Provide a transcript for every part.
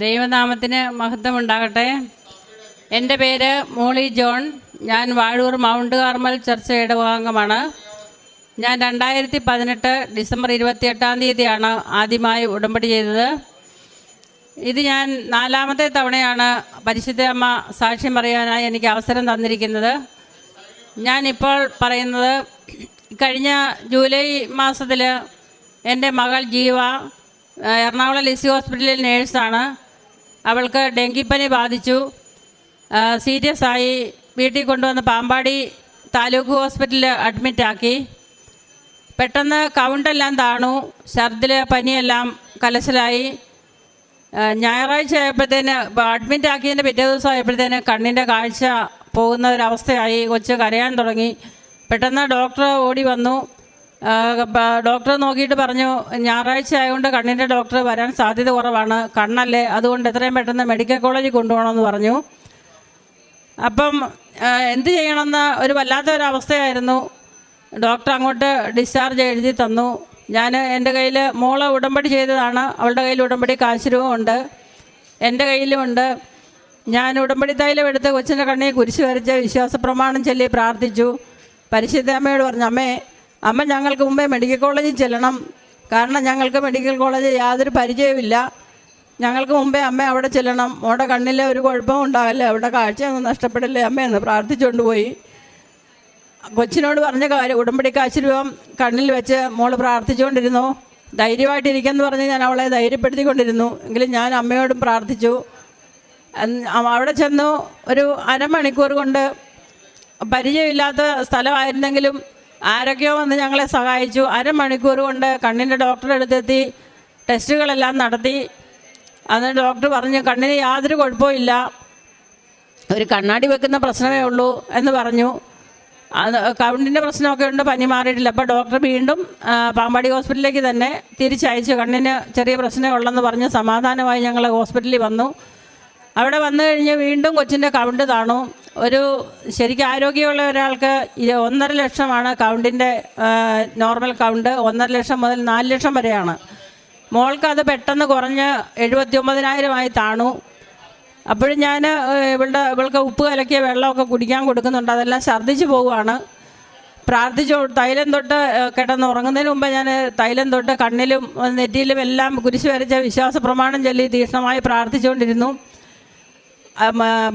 ദൈവനാമത്തിന് മഹത്വം ഉണ്ടാകട്ടെ എന്റെ പേര് മോളി ജോൺ. ഞാൻ വാഴൂർ മൗണ്ട് കാർമൽ ചർച്ച ഇടവാംഗമാണ് ഞാൻ രണ്ടായിരത്തി പതിനെട്ട് ഡിസംബർ ഇരുപത്തിയെട്ടാം തീയതിയാണ് ആദ്യമായി ഉടമ്പടി ചെയ്തത്. ഇത് ഞാൻ നാലാമത്തെ തവണയാണ് പരിശുദ്ധ അമ്മ സാക്ഷ്യം പറയാനായി എനിക്ക് അവസരം തന്നിരിക്കുന്നത്. ഞാനിപ്പോൾ പറയുന്നത് കഴിഞ്ഞ ജൂലൈ മാസത്തിൽ എന്റെ മകൾ ജീവ എറണാകുളം ലിസി ഹോസ്പിറ്റലിൽ നേഴ്സാണ്. അവൾക്ക് ഡെങ്കിപ്പനി ബാധിച്ചു. സീരിയസ് ആയി വീട്ടിൽ കൊണ്ടുവന്ന് പാമ്പാടി താലൂക്ക് ഹോസ്പിറ്റലിൽ അഡ്മിറ്റാക്കി പെട്ടെന്ന് കൗണ്ടെല്ലാം താണു. ഛർദിൽ പനിയെല്ലാം കലശലായി. ഞായറാഴ്ച ആയപ്പോഴത്തേന് അഡ്മിറ്റ് ആക്കിയതിന്റെ പിറ്റേ ദിവസം ആയപ്പോഴത്തേന് കണ്ണിന്റെ കാഴ്ച പോകുന്ന ഒരവസ്ഥയായി കൊച്ച് കരയാൻ തുടങ്ങി. പെട്ടെന്ന് ഡോക്ടർ ഓടി വന്നു. ഡോക്ടർ നോക്കിയിട്ട് പറഞ്ഞു ഞായറാഴ്ച ആയതുകൊണ്ട് കണ്ണിന്റെ ഡോക്ടർ വരാൻ സാധ്യത കുറവാണ്. കണ്ണല്ലേ? അതുകൊണ്ട് എത്രയും പെട്ടെന്ന് മെഡിക്കൽ കോളേജിൽ കൊണ്ടുപോകണമെന്ന് പറഞ്ഞു. അപ്പം എന്ത് ചെയ്യണമെന്ന് ഒരു വല്ലാത്ത ഒരു അവസ്ഥയായിരുന്നു ഡോക്ടർ അങ്ങോട്ട് ഡിസ്ചാർജ് എഴുതി തന്നു. ഞാൻ എന്റെ കയ്യിൽ മോളെ ഉടമ്പടി ചെയ്തതാണ്. അവളുടെ കയ്യിൽ ഉടമ്പടി കാശുരൂപം ഉണ്ട് എന്റെ കയ്യിലുമുണ്ട് ഞാൻ ഉടമ്പടി തൈലം എടുത്ത് കൊച്ചിന്റെ കണ്ണിയെ കുരിശ് വരച്ച് വിശ്വാസ പ്രമാണം ചൊല്ലി പ്രാർത്ഥിച്ചു. പരിശുദ്ധ അമ്മയോട് പറഞ്ഞു അമ്മേ അമ്മ ഞങ്ങൾക്ക് മുമ്പേ മെഡിക്കൽ കോളേജിൽ ചെല്ലണം. കാരണം ഞങ്ങൾക്ക് മെഡിക്കൽ കോളേജ് യാതൊരു പരിചയമില്ല ഞങ്ങൾക്ക് മുമ്പേ അമ്മ അവിടെ ചെല്ലണം. മോടെ കണ്ണിലെ ഒരു കുഴപ്പവും ഉണ്ടാകല്ലേ. അവിടെ കാഴ്ചയൊന്നും നഷ്ടപ്പെടില്ലേ അമ്മയെന്ന് പ്രാർത്ഥിച്ചുകൊണ്ട് പോയി. കൊച്ചിനോട് പറഞ്ഞ കാര്യം ഉടമ്പടി കാശുരൂപം കണ്ണിൽ വെച്ച് മോൾ പ്രാർത്ഥിച്ചുകൊണ്ടിരുന്നു. ധൈര്യമായിട്ടിരിക്കുമെന്ന് പറഞ്ഞ് ഞാൻ അവളെ ധൈര്യപ്പെടുത്തിക്കൊണ്ടിരുന്നു. എങ്കിലും ഞാൻ അമ്മയോടും പ്രാർത്ഥിച്ചു. അവിടെ ചെന്നു ഒരു അരമണിക്കൂർ കൊണ്ട് പരിചയമില്ലാത്ത സ്ഥലമായിരുന്നെങ്കിലും ആരൊക്കെയോ വന്ന് ഞങ്ങളെ സഹായിച്ചു. അരമണിക്കൂർ കൊണ്ട് കണ്ണിന്റെ ഡോക്ടറെ അടുത്തെത്തി. ടെസ്റ്റുകളെല്ലാം നടത്തി. അന്ന് ഡോക്ടർ പറഞ്ഞു കണ്ണിന് യാതൊരു കുഴപ്പമില്ല ഒരു കണ്ണാടി വെക്കുന്ന പ്രശ്നമേ ഉള്ളൂ എന്ന് പറഞ്ഞു. അത് കൗണ്ടിന്റെ പ്രശ്നമൊക്കെ ഉണ്ട് പനി മാറിയിട്ടില്ല. അപ്പോൾ ഡോക്ടർ വീണ്ടും പാമ്പാടി ഹോസ്പിറ്റലിലേക്ക് തന്നെ തിരിച്ചയച്ചു. കണ്ണിന് ചെറിയ പ്രശ്നമേ ഉള്ളെന്ന് പറഞ്ഞ് സമാധാനമായി ഞങ്ങൾ ഹോസ്പിറ്റലിൽ വന്നു. അവിടെ വന്നു കഴിഞ്ഞ് വീണ്ടും കൊച്ചിന്റെ കൗണ്ട് താണു ഒരു ശരിക്കും ആരോഗ്യമുള്ള ഒരാൾക്ക് ഒന്നര ലക്ഷമാണ് കൗണ്ടിന്റെ നോർമൽ കൗണ്ട് ഒന്നര ലക്ഷം മുതൽ നാല് ലക്ഷം വരെയാണ്. മോൾക്ക് അത് പെട്ടെന്ന് കുറഞ്ഞ് എഴുപത്തി ഒമ്പതിനായിരമായി താണു. അപ്പോഴും ഞാൻ ഇവളുടെ ഇവൾക്ക് ഉപ്പ് കലക്കിയ വെള്ളമൊക്കെ കുടിക്കാൻ കൊടുക്കുന്നുണ്ട്. അതെല്ലാം ഛർദ്ദിച്ച് പോവുകയാണ്. പ്രാർത്ഥിച്ചു തൈലം തൊട്ട് കിടന്ന് ഉറങ്ങുന്നതിന് മുമ്പ് ഞാൻ തൈലം തൊട്ട് കണ്ണിലും നെറ്റിയിലും എല്ലാം കുരിശ് വരച്ച വിശ്വാസ പ്രമാണം ചൊല്ലി തീക്ഷ്ണമായി പ്രാർത്ഥിച്ചുകൊണ്ടിരുന്നു.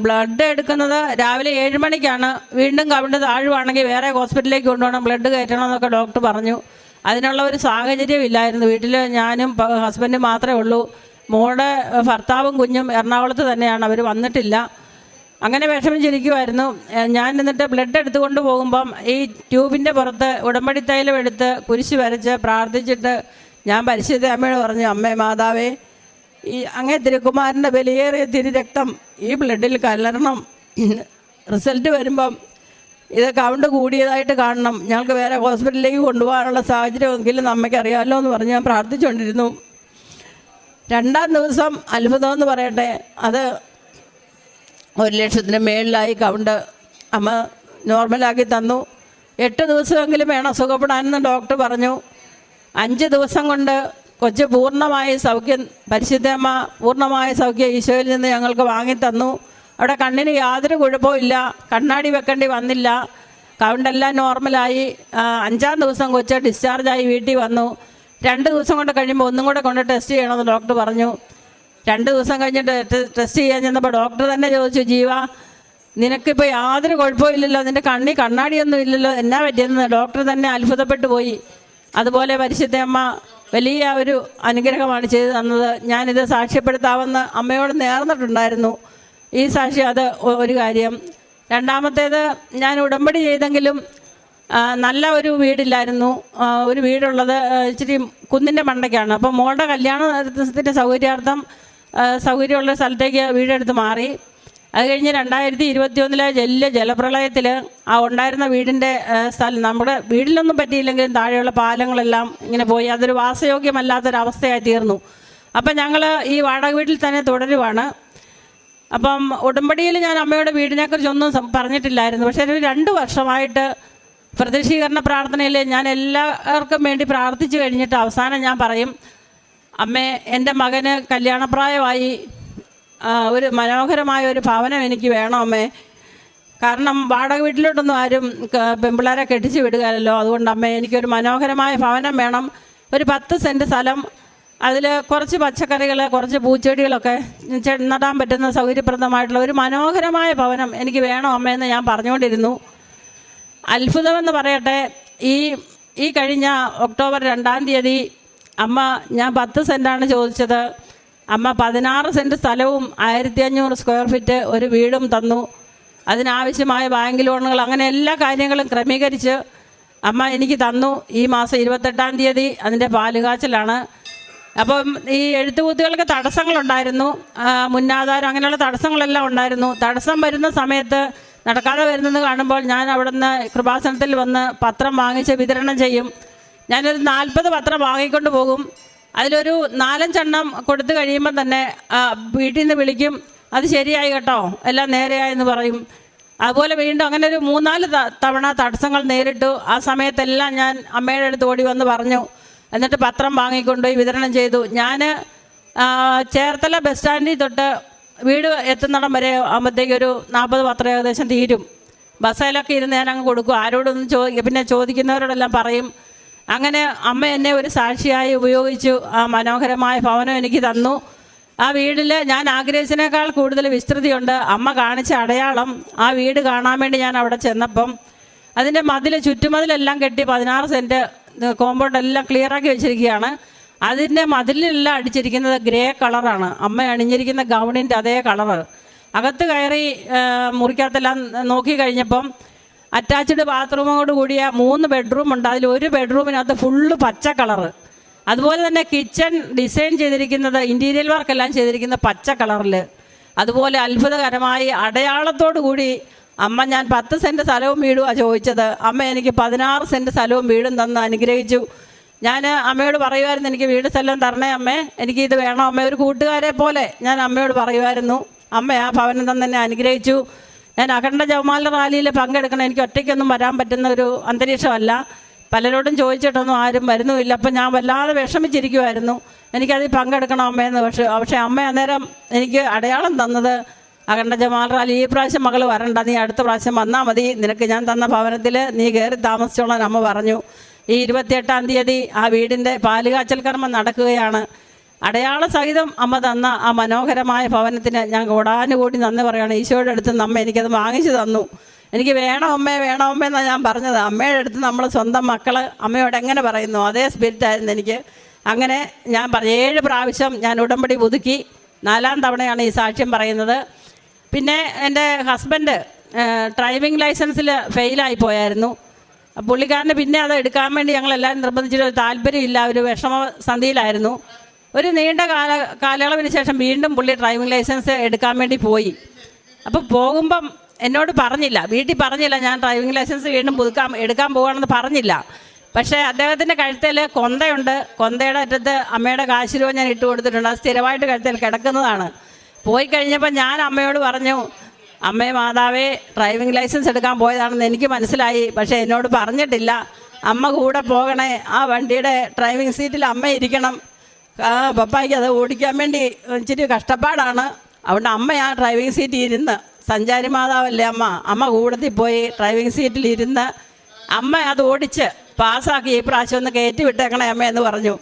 ബ്ലഡ് എടുക്കുന്നത് രാവിലെ ഏഴ് മണിക്കാണ്. വീണ്ടും കവിണ്ട് താഴുവാണെങ്കിൽ വേറെ ഹോസ്പിറ്റലിലേക്ക് കൊണ്ടുപോകണം. ബ്ലഡ് കയറ്റണം എന്നൊക്കെ ഡോക്ടർ പറഞ്ഞു. അതിനുള്ള ഒരു സാഹചര്യം ഇല്ലായിരുന്നു. വീട്ടിൽ ഞാനും ഹസ്ബൻഡും മാത്രമേ ഉള്ളൂ. മോളുടെ ഭർത്താവും കുഞ്ഞും എറണാകുളത്ത് തന്നെയാണ്. അവർ വന്നിട്ടില്ല. അങ്ങനെ വിഷമിച്ചിരിക്കുമായിരുന്നു ചിരിക്കുമായിരുന്നു ഞാൻ എന്നിട്ട് ബ്ലഡ് എടുത്തുകൊണ്ട് പോകുമ്പം ഈ ട്യൂബിന്റെ പുറത്ത് ഉടമ്പടി തൈലം എടുത്ത് കുരിശ് വരച്ച് പ്രാർത്ഥിച്ചിട്ട് ഞാൻ പരിശുദ്ധ അമ്മയോട് പറഞ്ഞു അമ്മേ മാതാവേ ഈ അങ്ങേ തിരുക്കുമാരന്റെ വിലയേറിയ തിരുരക്തം ഈ ബ്ലഡിൽ കലരണം. റിസൾട്ട് വരുമ്പം ഇത് കൗണ്ട് കൂടിയതായിട്ട് കാണണം. ഞങ്ങൾക്ക് വേറെ ഹോസ്പിറ്റലിലേക്ക് കൊണ്ടുപോകാനുള്ള സാഹചര്യം എങ്കിലും നമ്മയ്ക്ക് അറിയാമല്ലോ എന്ന് പറഞ്ഞ് ഞാൻ പ്രാർത്ഥിച്ചുകൊണ്ടിരുന്നു. രണ്ടാം ദിവസം അത്ഭുതം എന്ന് പറയട്ടെ. അത് ഒരു ലക്ഷത്തിന് മേളിലായി കൗണ്ട് അമ്മ നോർമലാക്കി തന്നു. എട്ട് ദിവസമെങ്കിലും വേണം സുഖപ്പെടാനെന്ന് ഡോക്ടർ പറഞ്ഞു. അഞ്ച് ദിവസം കൊണ്ട് കൊച്ച് പൂർണമായ സൗഖ്യം പരിശുദ്ധമ്മ പൂർണമായ സൗഖ്യം ഈശോയിൽ നിന്ന് ഞങ്ങൾക്ക് വാങ്ങിത്തന്നു അവിടെ കണ്ണിന് യാതൊരു കുഴപ്പമില്ല കണ്ണാടി വെക്കേണ്ടി വന്നില്ല. കൗണ്ടെല്ലാം നോർമലായി അഞ്ചാം ദിവസം കൊച്ച് ഡിസ്ചാർജായി വീട്ടിൽ വന്നു. രണ്ട് ദിവസം കൊണ്ട് കഴിയുമ്പോൾ ഒന്നും കൂടെ കൊണ്ട് ടെസ്റ്റ് ചെയ്യണമെന്ന് ഡോക്ടർ പറഞ്ഞു. രണ്ട് ദിവസം കഴിഞ്ഞിട്ട് ടെസ്റ്റ് ചെയ്യാൻ ചെന്നപ്പോൾ ഡോക്ടർ തന്നെ ചോദിച്ചു ജീവ നിനക്കിപ്പോൾ യാതൊരു കുഴപ്പമില്ലല്ലോ നിന്റെ കണ്ണി കണ്ണാടിയൊന്നും ഇല്ലല്ലോ എന്നാ പറ്റിയെന്ന് ഡോക്ടർ തന്നെ അത്ഭുതപ്പെട്ടു പോയി. അതുപോലെ പരിശുദ്ധ അമ്മ വലിയ ഒരു അനുഗ്രഹമാണ് ചെയ്തു തന്നത്. ഞാനിത് സാക്ഷ്യപ്പെടുത്താമെന്ന് അമ്മയോട് നേർന്നിട്ടുണ്ടായിരുന്നു. ഈ സാക്ഷി അത് ഒരു കാര്യം. രണ്ടാമത്തേത് ഞാൻ ഉടമ്പടി ചെയ്തെങ്കിലും നല്ല ഒരു വീടില്ലായിരുന്നു. ഒരു വീടുള്ളത് ഇച്ചിരി കുന്നിന്റെ മണ്ടയ്ക്കാണ്. അപ്പോൾ മോളുടെ കല്യാണത്തിന്റെ സൗകര്യാർത്ഥം സൗകര്യമുള്ള സ്ഥലത്തേക്ക് വീടെടുത്ത് മാറി. അത് കഴിഞ്ഞ് രണ്ടായിരത്തി ഇരുപത്തി ഒന്നിലെ വലിയ ജലപ്രളയത്തിൽ ആ ഉണ്ടായിരുന്ന വീടിന്റെ സ്ഥലം നമ്മുടെ വീടിലൊന്നും പറ്റിയില്ലെങ്കിലും താഴെയുള്ള പാലങ്ങളെല്ലാം ഇങ്ങനെ പോയി. അതൊരു വാസയോഗ്യമല്ലാത്തൊരവസ്ഥയായി തീർന്നു. അപ്പം ഞങ്ങൾ ഈ വാടക വീട്ടിൽ തന്നെ തുടരുവാണ്. അപ്പം ഉടമ്പടിയിൽ ഞാൻ അമ്മയുടെ വീടിനെക്കുറിച്ച് ഒന്നും പറഞ്ഞിട്ടില്ലായിരുന്നു. പക്ഷേ ഒരു രണ്ട് വർഷമായിട്ട് പ്രതിഷീകരണ പ്രാർത്ഥനയിൽ ഞാൻ എല്ലാവർക്കും വേണ്ടി പ്രാർത്ഥിച്ചു കഴിഞ്ഞിട്ട് അവസാനം ഞാൻ പറയും അമ്മേ എന്റെ മകന് കല്യാണപ്രായമായി. ഒരു മനോഹരമായ ഒരു ഭവനം എനിക്ക് വേണമേ. കാരണം വാടക വീട്ടിലോട്ടൊന്നും ആരും പെമ്പിള്ളേരെ കെട്ടിച്ച് വിടുകയല്ലോ അതുകൊണ്ട് അമ്മേ എനിക്കൊരു മനോഹരമായ ഭവനം വേണം. ഒരു പത്ത് സെന്റ് സ്ഥലം. അതിൽ കുറച്ച് പച്ചക്കറികൾ കുറച്ച് പൂച്ചെടികളൊക്കെ നടാൻ പറ്റുന്ന സൗകര്യപ്രദമായിട്ടുള്ള ഒരു മനോഹരമായ ഭവനം എനിക്ക് വേണം അമ്മയെന്ന് ഞാൻ പറഞ്ഞുകൊണ്ടിരുന്നു. അത്ഭുതമെന്ന് പറയട്ടെ ഈ ഈ കഴിഞ്ഞ ഒക്ടോബർ രണ്ടാം തീയതി അമ്മ ഞാൻ പത്ത് സെന്റാണ് ചോദിച്ചത്. അമ്മ പതിനാറ് സെന്റ് സ്ഥലവും ആയിരത്തി അഞ്ഞൂറ് സ്ക്വയർ ഫീറ്റ് ഒരു വീടും തന്നു. അതിനാവശ്യമായ ബാങ്ക് ലോണുകൾ അങ്ങനെ എല്ലാ കാര്യങ്ങളും ക്രമീകരിച്ച് അമ്മ എനിക്ക് തന്നു. ഈ മാസം ഇരുപത്തെട്ടാം തീയതി അതിന്റെ പാലുകാച്ചലാണ്. അപ്പം ഈ എഴുത്തുകൂത്തുകൾക്ക് തടസ്സങ്ങളുണ്ടായിരുന്നു. മുന്നാധാരം അങ്ങനെയുള്ള തടസ്സങ്ങളെല്ലാം ഉണ്ടായിരുന്നു. തടസ്സം വരുന്ന സമയത്ത് നടക്കാതെ വരുന്നത് കാണുമ്പോൾ ഞാൻ അവിടുന്ന് കൃപാസനത്തിൽ വന്ന് പത്രം വാങ്ങിച്ച് വിതരണം ചെയ്യും. ഞാനൊരു നാൽപ്പത് പത്രം വാങ്ങിക്കൊണ്ട് പോകും. അതിലൊരു നാലഞ്ചെണ്ണം കൊടുത്തു കഴിയുമ്പോൾ തന്നെ വീട്ടിൽ നിന്ന് വിളിക്കും അത് ശരിയായി കേട്ടോ എല്ലാം നേരെയായെന്ന് പറയും. അതുപോലെ വീണ്ടും അങ്ങനെ ഒരു മൂന്നാൽ തവണ തടസ്സങ്ങൾ നേരിട്ടു. ആ സമയത്തെല്ലാം ഞാൻ അമ്മയുടെ അടുത്ത് ഓടി വന്ന് പറഞ്ഞു. എന്നിട്ട് പത്രം വാങ്ങിക്കൊണ്ടുപോയി വിതരണം ചെയ്തു. ഞാൻ ചേർത്തല ബസ് സ്റ്റാൻഡിൽ തൊട്ട് വീട് എത്തുന്നിടം വരെ ആകുമ്പോഴത്തേക്ക് ഒരു നാൽപ്പത് പത്രം ഏകദേശം തീരും. ബസ്സിലൊക്കെ ഇരുന്ന് ഞാൻ അങ്ങ് കൊടുക്കും. ആരോടൊന്നും ചോദിക്കും പിന്നെ ചോദിക്കുന്നവരോടെല്ലാം പറയും. അങ്ങനെ അമ്മ എന്നെ ഒരു സാക്ഷിയായി ഉപയോഗിച്ചു. ആ മനോഹരമായ ഭവനം എനിക്ക് തന്നു. ആ വീടിൽ ഞാൻ ആഗ്രഹിച്ചതിനേക്കാൾ കൂടുതൽ വിസ്തൃതിയുണ്ട്. അമ്മ കാണിച്ച അടയാളം ആ വീട് കാണാൻ വേണ്ടി ഞാൻ അവിടെ ചെന്നപ്പം അതിന്റെ മതിൽ ചുറ്റുമതിലെല്ലാം കെട്ടി പതിനാറ് സെന്റ് കോമ്പൗണ്ട് എല്ലാം ക്ലിയറാക്കി വെച്ചിരിക്കുകയാണ്. അതിന്റെ മതിലെല്ലാം അടിച്ചിരിക്കുന്നത് ഗ്രേ കളറാണ്. അമ്മ അണിഞ്ഞിരിക്കുന്ന ഗൗണിന്റെ അതേ കളറ്. അകത്ത് കയറി മുറിക്കകത്തെല്ലാം നോക്കി കഴിഞ്ഞപ്പം അറ്റാച്ച്ഡ് ബാത്റൂമോട് കൂടിയ മൂന്ന് ബെഡ്റൂം ഉണ്ട്. അതിൽ ഒരു ബെഡ്റൂമിനകത്ത് ഫുള്ള് പച്ച കളറ്. അതുപോലെ തന്നെ കിച്ചൺ ഡിസൈൻ ചെയ്തിരിക്കുന്നത് ഇന്റീരിയൽ വർക്കെല്ലാം ചെയ്തിരിക്കുന്ന പച്ച കളറിൽ അതുപോലെ അത്ഭുതകരമായി അടയാളത്തോടു കൂടി അമ്മ ഞാൻ പത്ത് സെന്റ് സ്ഥലവും വീടുമാണ് ചോദിച്ചത്. അമ്മ എനിക്ക് പതിനാറ് സെന്റ് സ്ഥലവും വീടും തന്ന് അനുഗ്രഹിച്ചു. ഞാൻ അമ്മയോട് പറയുമായിരുന്നു എനിക്ക് വീട് സ്ഥലം തരണേ അമ്മേ. എനിക്ക് ഇത് വേണം അമ്മ. ഒരു കൂട്ടുകാരെ പോലെ ഞാൻ അമ്മയോട് പറയുമായിരുന്നു. അമ്മ ആ ഭവനം തന്നെ അനുഗ്രഹിച്ചു. ഞാൻ അഖണ്ഡ ജവമാല റാലിയിൽ പങ്കെടുക്കണം. എനിക്ക് ഒറ്റയ്ക്കൊന്നും വരാൻ പറ്റുന്ന ഒരു അന്തരീക്ഷമല്ല. പലരോടും ചോദിച്ചിട്ടൊന്നും ആരും വരുന്നുമില്ല. അപ്പം ഞാൻ വല്ലാതെ വിഷമിച്ചിരിക്കുമായിരുന്നു എനിക്കതിൽ പങ്കെടുക്കണം അമ്മയെന്ന് പക്ഷേ പക്ഷേ അമ്മ അന്നേരം എനിക്ക് അടയാളം തന്നത് അഖണ്ഡ ജമാൽ റാലി ഈ പ്രാവശ്യം മകൾ വരണ്ട. നീ അടുത്ത പ്രാവശ്യം വന്നാൽ മതി. നിനക്ക് ഞാൻ തന്ന ഭവനത്തിൽ നീ കയറി താമസിച്ചോളാൻ അമ്മ പറഞ്ഞു. ഈ ഇരുപത്തിയെട്ടാം തീയതി ആ വീടിന്റെ പാലുകാച്ചൽ കർമ്മം നടക്കുകയാണ്. അടയാള സഹിതം അമ്മ തന്ന ആ മനോഹരമായ ഭവനത്തിന് ഞാൻ കോടാനുകൂടി നന്ദി പറയുകയാണ്. ഈശോയുടെ അടുത്ത് നമ്മ എനിക്കത് വാങ്ങിച്ചു തന്നു. എനിക്ക് വേണം അമ്മേ വേണം അമ്മ എന്നാണ് ഞാൻ പറഞ്ഞത്. അമ്മയുടെ അടുത്ത് നമ്മൾ സ്വന്തം മക്കൾ അമ്മയോട് എങ്ങനെ പറയുന്നു? അതേ സ്പിരിറ്റായിരുന്നു എനിക്ക്. അങ്ങനെ ഞാൻ പറഞ്ഞ ഏഴ് പ്രാവശ്യം ഞാൻ ഉടമ്പടി പുതുക്കി. നാലാം തവണയാണ് ഈ സാക്ഷ്യം പറയുന്നത്. പിന്നെ എന്റെ ഹസ്ബൻഡ് ഡ്രൈവിംഗ് ലൈസൻസിൽ ഫെയിലായി പോയായിരുന്നു. പുള്ളിക്കാരന് പിന്നെ അത് എടുക്കാൻ വേണ്ടി ഞങ്ങളെല്ലാവരും നിർബന്ധിച്ചിട്ട് ഒരു താല്പര്യമില്ല. ഒരു വിഷമ സന്ധിയിലായിരുന്നു. ഒരു നീണ്ട കാല കാലയളവിന് ശേഷം വീണ്ടും പുള്ളി ഡ്രൈവിംഗ് ലൈസൻസ് എടുക്കാൻ വേണ്ടി പോയി. അപ്പോൾ പോകുമ്പം എന്നോട് പറഞ്ഞില്ല. വീട്ടിൽ പറഞ്ഞില്ല ഞാൻ ഡ്രൈവിംഗ് ലൈസൻസ് വീണ്ടും പുതുക്കാൻ എടുക്കാൻ പോവുകയാണെന്ന് പറഞ്ഞില്ല. പക്ഷേ അദ്ദേഹത്തിന്റെ കഴുത്തിൽ കൊന്തയുണ്ട്. കൊന്തയുടെ അറ്റത്ത് അമ്മയുടെ കാശ് രൂപ ഞാൻ ഇട്ട് കൊടുത്തിട്ടുണ്ട്. അത് സ്ഥിരമായിട്ട് കഴുത്തിൽ കിടക്കുന്നതാണ്. പോയി കഴിഞ്ഞപ്പോൾ ഞാൻ അമ്മയോട് പറഞ്ഞു അമ്മേ മാതാവേ ഡ്രൈവിംഗ് ലൈസൻസ് എടുക്കാൻ പോയതാണെന്ന് എനിക്ക് മനസ്സിലായി. പക്ഷേ എന്നോട് പറഞ്ഞിട്ടില്ല. അമ്മ കൂടെ പോകണേ. ആ വണ്ടിയുടെ ഡ്രൈവിംഗ് സീറ്റിൽ അമ്മ ഇരിക്കണം. ആ പപ്പായ്ക്ക് അത് ഓടിക്കാൻ വേണ്ടി ഇച്ചിരി കഷ്ടപ്പാടാണ്. അതുകൊണ്ട് അമ്മ ആ ഡ്രൈവിംഗ് സീറ്റിൽ ഇരുന്ന് സഞ്ചാരി മാതാവല്ലേ അമ്മ? അമ്മ കൂടത്തിൽ പോയി ഡ്രൈവിംഗ് സീറ്റിൽ ഇരുന്ന് അമ്മ അത് ഓടിച്ച് പാസ്സാക്കി ഈ പ്രാവശ്യം ഒന്ന് കയറ്റി വിട്ടേക്കണേ അമ്മ എന്ന് പറഞ്ഞു.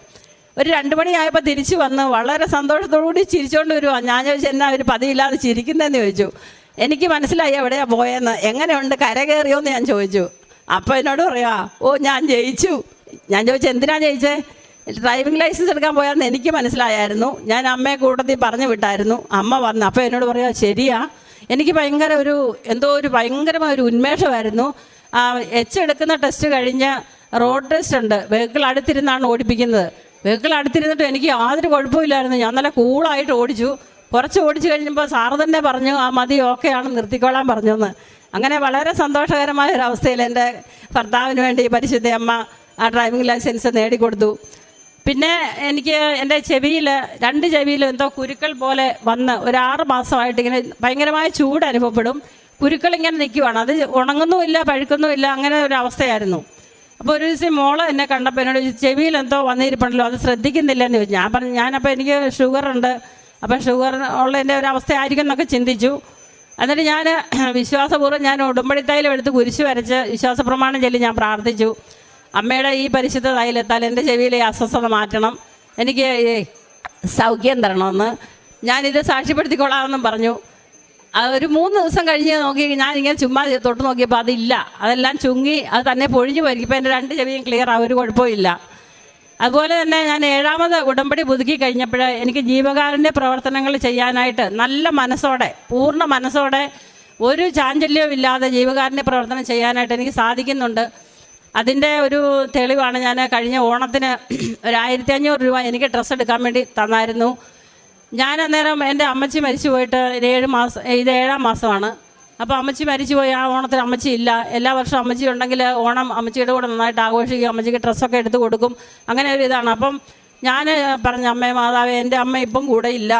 ഒരു രണ്ട് മണിയായപ്പോൾ തിരിച്ചു വന്ന് വളരെ സന്തോഷത്തോടു കൂടി ചിരിച്ചുകൊണ്ട് വരുവാ. ഞാൻ ചോദിച്ചു എന്നാ ഒരു പതിയില്ലാതെ ചിരിക്കുന്നതെന്ന് ചോദിച്ചു. എനിക്ക് മനസ്സിലായി എവിടെയാ പോയെന്ന്. എങ്ങനെയുണ്ട്? കര കയറിയോന്ന് ഞാൻ ചോദിച്ചു. അപ്പോൾ എന്നോട് പറയാ ഓ ഞാൻ ജയിച്ചു. ഞാൻ ചോദിച്ചു എന്തിനാ ജയിച്ചേ? ഡ്രൈവിംഗ് ലൈസൻസ് എടുക്കാൻ പോയാന്ന് എനിക്ക് മനസ്സിലായായിരുന്നു. ഞാൻ അമ്മയെ കൂട്ടത്തിൽ പറഞ്ഞു വിട്ടായിരുന്നു. അമ്മ വന്ന് അപ്പോൾ എന്നോട് പറയാ ശരിയാ. എനിക്ക് ഭയങ്കര ഒരു എന്തോ ഒരു ഭയങ്കരമായ ഒരു ഉന്മേഷമായിരുന്നു. എച്ച് എടുക്കുന്ന ടെസ്റ്റ് കഴിഞ്ഞ് റോഡ് ടെസ്റ്റ് ഉണ്ട്. വെഹിക്കിൾ അടുത്തിരുന്നാണ് ഓടിപ്പിക്കുന്നത്. വെഹിക്കിൾ അടുത്തിരുന്നിട്ട് എനിക്ക് യാതൊരു കുഴപ്പമില്ലായിരുന്നു ഞാൻ നല്ല കൂളായിട്ട് ഓടിച്ചു. കുറച്ച് ഓടിച്ചു കഴിഞ്ഞപ്പോൾ സാറ് തന്നെ പറഞ്ഞു ആ മതി ഓക്കെ ആണ് നിർത്തിക്കോളാൻ പറഞ്ഞെന്ന്. അങ്ങനെ വളരെ സന്തോഷകരമായ ഒരു അവസ്ഥയിൽ എന്റെ ഭർത്താവിന് വേണ്ടി പരിശുദ്ധ അമ്മ ആ ഡ്രൈവിംഗ് ലൈസൻസ് നേടിക്കൊടുത്തു. പിന്നെ എനിക്ക് എന്റെ ചെവിയിൽ രണ്ട് ചെവിയിലും എന്തോ കുരുക്കൾ പോലെ വന്ന് ഒരു ആറ് മാസമായിട്ട് ഇങ്ങനെ ഭയങ്കരമായ ചൂട് അനുഭവപ്പെടും. കുരുക്കൾ ഇങ്ങനെ നിൽക്കുവാണ്. അത് ഉണങ്ങുന്നുമില്ല പഴുക്കുന്നുമില്ല അങ്ങനെ ഒരു അവസ്ഥയായിരുന്നു. അപ്പോൾ ഒരു ദിവസം മോൾ എന്നെ കണ്ടപ്പോൾ എന്നോട് ചെവിയിൽ എന്തോ വന്നിരിപ്പുണ്ടല്ലോ അത് ശ്രദ്ധിക്കുന്നില്ലെന്ന് ചോദിച്ചു. ഞാൻ പറഞ്ഞു ഞാനപ്പോൾ എനിക്ക് ഷുഗർ ഉണ്ട് അപ്പം ഷുഗർ ഉള്ളതിന്റെ ഒരു അവസ്ഥ ആയിരിക്കും എന്നൊക്കെ ചിന്തിച്ചു. എന്നിട്ട് ഞാൻ വിശ്വാസപൂർവം ഞാൻ ഉടുമ്പടി തൈലം എടുത്ത് കുരിശ് വരച്ച് വിശ്വാസ പ്രമാണം ചൊല്ലി ഞാൻ പ്രാർത്ഥിച്ചു. അമ്മയുടെ ഈ പരിശുദ്ധ തൈലെത്താൽ എന്റെ ചെവിയിലെ അസ്വസ്ഥത മാറ്റണം. എനിക്ക് സൗഖ്യം തരണമെന്ന്. ഞാനിത് സാക്ഷ്യപ്പെടുത്തിക്കൊള്ളാമെന്നും പറഞ്ഞു. ഒരു മൂന്ന് ദിവസം കഴിഞ്ഞ് നോക്കി ഞാൻ ഇങ്ങനെ ചുമ്മാ തൊട്ട് നോക്കിയപ്പോൾ അതില്ല. അതെല്ലാം ചുങ്ങി അത് തന്നെ പൊഴിഞ്ഞു പോയി. ഇപ്പോൾ എന്റെ രണ്ട് ചെവിയും ക്ലിയർ ആ ഒരു കുഴപ്പമില്ല. അതുപോലെ തന്നെ ഞാൻ ഏഴാമത് ഉടമ്പടി പുതുക്കി കഴിഞ്ഞപ്പോൾ എനിക്ക് ജീവകാരുണ്യ പ്രവർത്തനങ്ങൾ ചെയ്യാനായിട്ട് നല്ല മനസ്സോടെ പൂർണ മനസ്സോടെ ഒരു ചാഞ്ചല്യവും ഇല്ലാതെ ജീവകാരുണ്യ പ്രവർത്തനം ചെയ്യാനായിട്ട് എനിക്ക് സാധിക്കുന്നുണ്ട്. അതിന്റെ ഒരു തെളിവാണ് ഞാൻ കഴിഞ്ഞ ഓണത്തിന് ഒരു ആയിരത്തി അഞ്ഞൂറ് രൂപ എനിക്ക് ഡ്രസ്സ് എടുക്കാൻ വേണ്ടി തന്നായിരുന്നു. ഞാൻ അന്നേരം എന്റെ അമ്മച്ചി മരിച്ചു പോയിട്ട് ഒരു ഏഴ് മാസം ഇത് ഏഴാം മാസമാണ്. അപ്പോൾ അമ്മച്ചി മരിച്ചു പോയി ആ ഓണത്തിന് അമ്മച്ചി ഇല്ല. എല്ലാ വർഷവും അമ്മച്ചി ഉണ്ടെങ്കിൽ ഓണം അമ്മച്ചിയുടെ കൂടെ നന്നായിട്ട് ആഘോഷിക്കും അമ്മച്ചിക്ക് ഡ്രസ്സൊക്കെ എടുത്ത് കൊടുക്കും. അങ്ങനെ ഒരു ഇതാണ്. അപ്പം ഞാൻ പറഞ്ഞു അമ്മേ മാതാവേ എന്റെ അമ്മ ഇപ്പം കൂടെ ഇല്ല.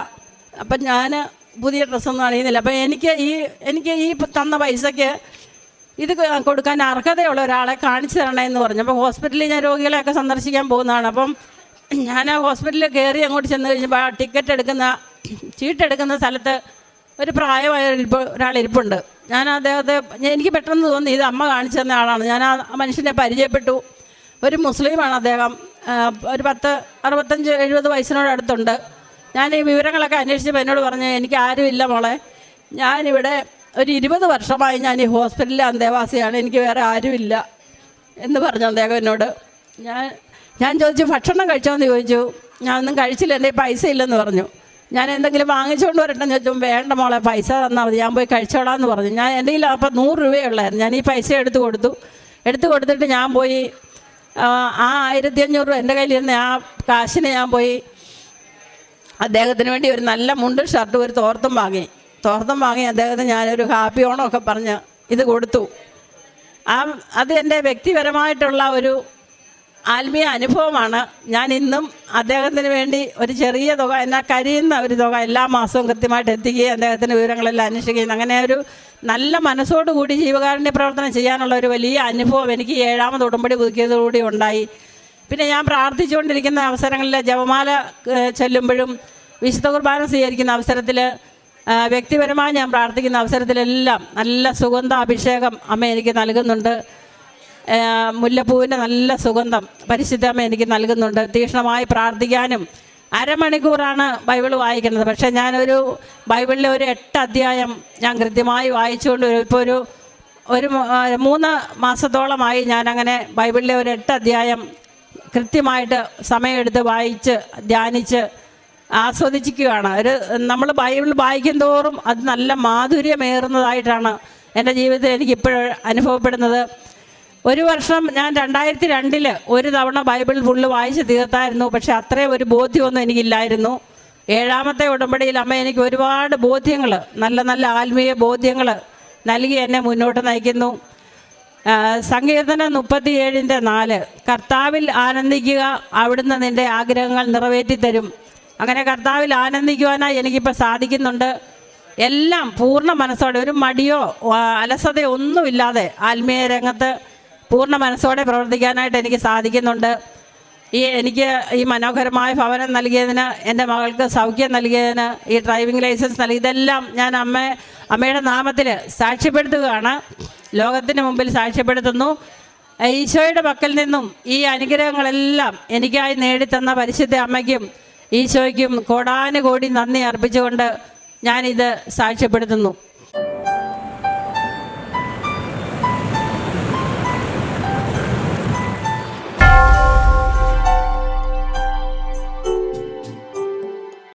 അപ്പം ഞാൻ പുതിയ ഡ്രസ്സൊന്നും അണിയുന്നില്ല. അപ്പം എനിക്ക് ഈ എനിക്ക് ഈ തന്ന പൈസയ്ക്ക് ഇത് കൊടുക്കാൻ അർഹതയുള്ള ഒരാളെ കാണിച്ചു തരണമെന്ന് പറഞ്ഞു. അപ്പോൾ ഹോസ്പിറ്റലിൽ ഞാൻ രോഗികളെയൊക്കെ സന്ദർശിക്കാൻ പോകുന്നതാണ്. അപ്പം ഞാൻ ആ ഹോസ്പിറ്റലിൽ കയറി അങ്ങോട്ട് ചെന്ന് കഴിഞ്ഞപ്പോൾ ആ ടിക്കറ്റ് എടുക്കുന്ന ചീട്ടെടുക്കുന്ന സ്ഥലത്ത് ഒരു പ്രായമായ ഒരാളിരിപ്പുണ്ട് ഞാൻ അദ്ദേഹത്തെ എനിക്ക് പെട്ടെന്ന് തോന്നി ഇത് അമ്മ കാണിച്ചു തന്ന ആളാണ്. ഞാൻ ആ മനുഷ്യനെ പരിചയപ്പെട്ടു. ഒരു മുസ്ലിമാണ് അദ്ദേഹം. ഒരു പത്ത് അറുപത്തഞ്ച് എഴുപത് വയസ്സിനോട് അടുത്തുണ്ട്. ഞാൻ ഈ വിവരങ്ങളൊക്കെ അന്വേഷിച്ചപ്പോൾ എന്നോട് പറഞ്ഞു എനിക്ക് ആരുമില്ല മോളെ. ഞാനിവിടെ ഒരു ഇരുപത് വർഷമായി ഞാൻ ഈ ഹോസ്പിറ്റലിലെ അന്തേവാസിയാണ്. എനിക്ക് വേറെ ആരുമില്ല എന്ന് പറഞ്ഞു അദ്ദേഹം എന്നോട്. ഞാൻ ഞാൻ ചോദിച്ചു ഭക്ഷണം കഴിച്ചോന്ന്? ചോദിച്ചു. ഞാൻ ഒന്നും കഴിച്ചില്ല. എന്റെ പൈസ ഇല്ലെന്ന് പറഞ്ഞു. ഞാൻ എന്തെങ്കിലും വാങ്ങിച്ചുകൊണ്ട് വരട്ടെന്ന് ചോദിച്ചു. വേണ്ട മോളെ പൈസ തന്നാൽ മതി. ഞാൻ പോയി കഴിച്ചോളാം എന്ന് പറഞ്ഞു. ഞാൻ എന്റെ കയ്യിൽ അപ്പം നൂറ് രൂപയുള്ളായിരുന്നു ഞാൻ ഈ പൈസ എടുത്തു കൊടുത്തു. എടുത്തു കൊടുത്തിട്ട് ഞാൻ പോയി ആ ആയിരത്തി അഞ്ഞൂറ് രൂപ എന്റെ കയ്യിലിരുന്ന ആ കാശിന് ഞാൻ പോയി അദ്ദേഹത്തിന് വേണ്ടി ഒരു നല്ല മുണ്ടും ഷർട്ടും ഒരു തോർത്തും വാങ്ങി. തോർത്തും വാങ്ങി അദ്ദേഹത്തിന് ഞാനൊരു ഹാപ്പി ഓണമൊക്കെ പറഞ്ഞ് ഇത് കൊടുത്തു. ആ അത് എന്റെ വ്യക്തിപരമായിട്ടുള്ള ഒരു ആത്മീയ അനുഭവമാണ്. ഞാൻ ഇന്നും അദ്ദേഹത്തിന് വേണ്ടി ഒരു ചെറിയ തുക എന്നാൽ കരിയുന്ന ഒരു തുക എല്ലാ മാസവും കൃത്യമായിട്ട് എത്തിക്കുകയും അദ്ദേഹത്തിന്റെ വിവരങ്ങളെല്ലാം അന്വേഷിക്കുകയും അങ്ങനെ ഒരു നല്ല മനസ്സോടുകൂടി ജീവകാരുണ്യ പ്രവർത്തനം ചെയ്യാനുള്ള ഒരു വലിയ അനുഭവം എനിക്ക് ഏഴാമത് ഉടമ്പടി പുതുക്കിയതോടുകൂടി ഉണ്ടായി. പിന്നെ ഞാൻ പ്രാർത്ഥിച്ചുകൊണ്ടിരിക്കുന്ന അവസരങ്ങളിൽ ജപമാല ചൊല്ലുമ്പോഴും വിശുദ്ധ കുർബാന സ്വീകരിക്കുന്ന അവസരത്തിൽ വ്യക്തിപരമായി ഞാൻ പ്രാർത്ഥിക്കുന്ന അവസരത്തിലെല്ലാം നല്ല സുഗന്ധ അഭിഷേകം അമ്മ എനിക്ക് നൽകുന്നുണ്ട്. മുല്ലപ്പൂവിന്റെ നല്ല സുഗന്ധം പരിശുദ്ധ അമ്മ എനിക്ക് നൽകുന്നുണ്ട്. തീക്ഷ്ണമായി പ്രാർത്ഥിക്കാനും അരമണിക്കൂറാണ് ബൈബിൾ വായിക്കുന്നത്. പക്ഷേ ഞാനൊരു ബൈബിളിലെ ഒരു എട്ട് അധ്യായം ഞാൻ കൃത്യമായി വായിച്ചുകൊണ്ട് ഇപ്പോൾ ഒരു ഒരു മൂന്ന് മാസത്തോളമായി ഞാനങ്ങനെ ബൈബിളിലെ ഒരു എട്ട് അധ്യായം കൃത്യമായിട്ട് സമയമെടുത്ത് വായിച്ച് ധ്യാനിച്ച് ആസ്വദിക്കുകയാണ് ഒരു നമ്മൾ ബൈബിൾ വായിക്കും തോറും അത് നല്ല മാധുര്യമേറുന്നതായിട്ടാണ് എന്റെ ജീവിതത്തിൽ എനിക്ക് ഇപ്പോഴും അനുഭവപ്പെടുന്നത്. ഒരു വർഷം ഞാൻ രണ്ടായിരത്തി രണ്ടിൽ ഒരു തവണ ബൈബിൾ ഫുള്ള് വായിച്ച് തീർത്തായിരുന്നു. പക്ഷെ അത്രയും ഒരു ബോധ്യമൊന്നും എനിക്കില്ലായിരുന്നു. ഏഴാമത്തെ ഉടമ്പടിയിൽ അമ്മ എനിക്ക് ഒരുപാട് ബോധ്യങ്ങൾ നല്ല നല്ല ആത്മീയ ബോധ്യങ്ങൾ നൽകി എന്നെ മുന്നോട്ട് നയിക്കുന്നു. സങ്കീർത്തനം മുപ്പത്തിയേഴിന്റെ നാല്. കർത്താവിൽ ആനന്ദിക്കുക അവിടുന്ന് നിന്റെ ആഗ്രഹങ്ങൾ നിറവേറ്റി തരും അങ്ങനെ കർത്താവിൽ ആനന്ദിക്കുവാനായി എനിക്കിപ്പോൾ സാധിക്കുന്നുണ്ട്. എല്ലാം പൂർണ മനസ്സോടെ ഒരു മടിയോ അലസതയോ ഒന്നുമില്ലാതെ ആത്മീയ രംഗത്ത് പൂർണ മനസ്സോടെ പ്രവർത്തിക്കാനായിട്ട് എനിക്ക് സാധിക്കുന്നുണ്ട്. ഈ എനിക്ക് ഈ മനോഹരമായ ഭവനം നൽകിയതിന് എന്റെ മകൾക്ക് സൗഖ്യം നൽകിയതിന് ഈ ഡ്രൈവിംഗ് ലൈസൻസ് നൽകി ഇതെല്ലാം ഞാൻ അമ്മ അമ്മയുടെ നാമത്തിൽ സാക്ഷ്യപ്പെടുത്തുകയാണ്. ലോകത്തിന് മുമ്പിൽ സാക്ഷ്യപ്പെടുത്തുന്നു. ഈശോയുടെ പക്കൽ നിന്നും ഈ അനുഗ്രഹങ്ങളെല്ലാം എനിക്കായി നേടിത്തന്ന പരിശുദ്ധ അമ്മയ്ക്കും ഈശോയ്ക്കും കോടാനുകോടി നന്ദി അർപ്പിച്ചുകൊണ്ട് ഞാനിത് സാക്ഷ്യപ്പെടുത്തുന്നു.